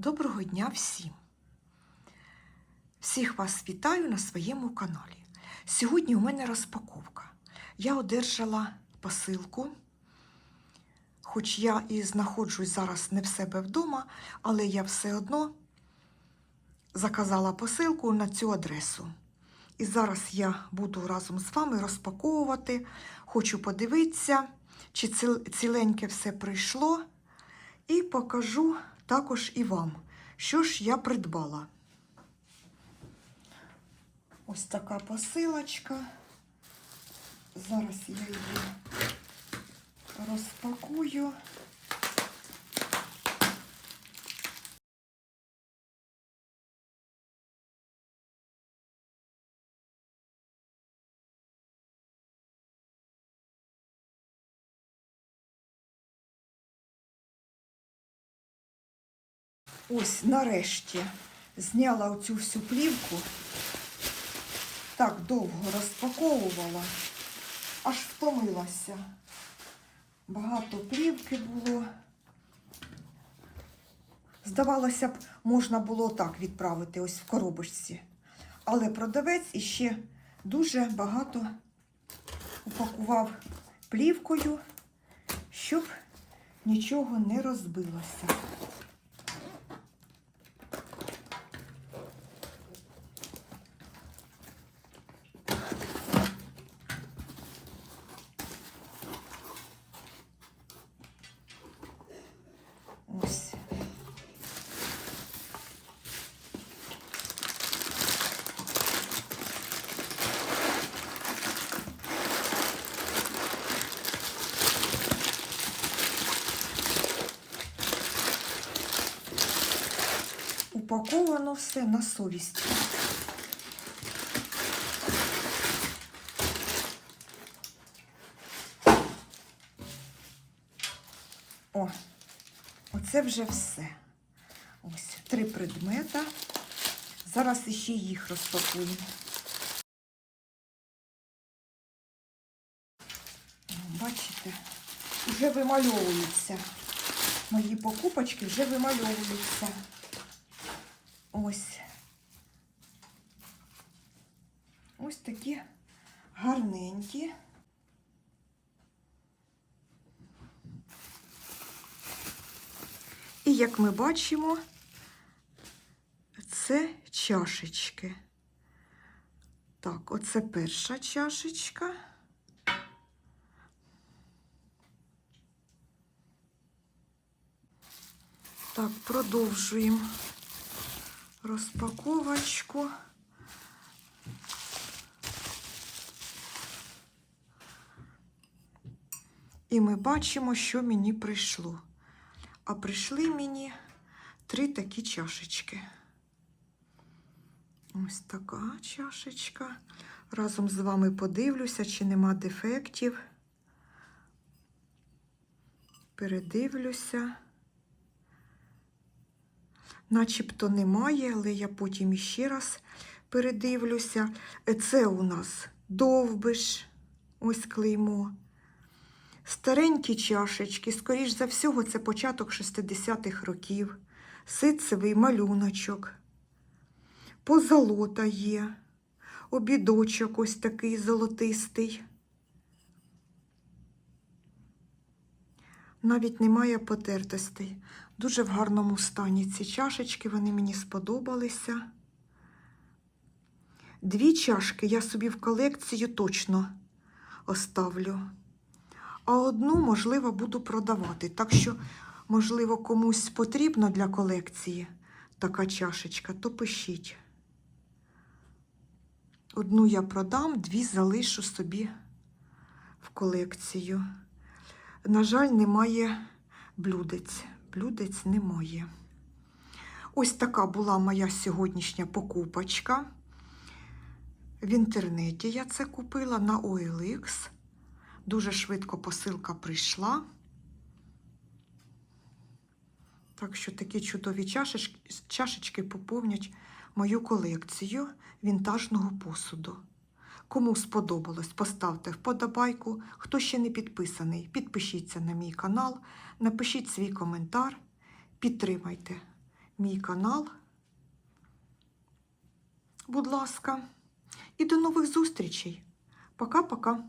Доброго дня всім! Всіх вас вітаю на своєму каналі. Сьогодні у мене розпаковка. Я одержала посилку, хоч я і знаходжусь зараз не в себе вдома, але я все одно заказала посилку на цю адресу. І зараз я буду разом з вами розпаковувати. Хочу подивитися, чи ціленьке все прийшло. І покажу також і вам, що ж я придбала. Ось така посилочка. Зараз я її розпакую. Ось нарешті зняла оцю всю плівку. Так довго розпаковувала, аж втомилася. Багато плівки було. Здавалося б, можна було так відправити ось в коробочці. Але продавець іще дуже багато упакував плівкою, щоб нічого не розбилося. Ось. Упаковано все на совість. О, Оце вже все. Ось три предмета. Зараз іще їх розпакуємо. Бачите, вже вимальовуються. Мої покупочки вже вимальовуються. Ось. Ось такі гарненькі. І як ми бачимо, це чашечки. Так, оце перша чашечка. Так, продовжуємо розпаковочку. І ми бачимо, що мені прийшло. А прийшли мені три такі чашечки. Ось така чашечка. Разом з вами подивлюся, чи нема дефектів. Передивлюся. Начебто немає, але я потім іще раз передивлюся. Е, Це у нас довбиш, ось клеймо. Старенькі чашечки, скоріш за всього, це початок 60-х років, ситцевий малюночок, позолота є, обідочок ось такий золотистий. Навіть немає потертостей. Дуже в гарному стані ці чашечки, вони мені сподобалися. Дві чашки я собі в колекцію точно оставлю а одну, можливо, буду продавати. Так що, можливо, комусь потрібно для колекції така чашечка, то пишіть. Одну я продам, дві залишу собі в колекцію. На жаль, немає блюдець. Блюдець немає. Ось така була моя сьогоднішня покупочка. В інтернеті я це купила на OLX. Дуже швидко посилка прийшла. Так що такі чудові чашечки, поповнять мою колекцію вінтажного посуду. Кому сподобалось, поставте вподобайку. Хто ще не підписаний, підпишіться на мій канал, напишіть свій коментар, підтримайте мій канал. Будь ласка. І до нових зустрічей. Пока-пока.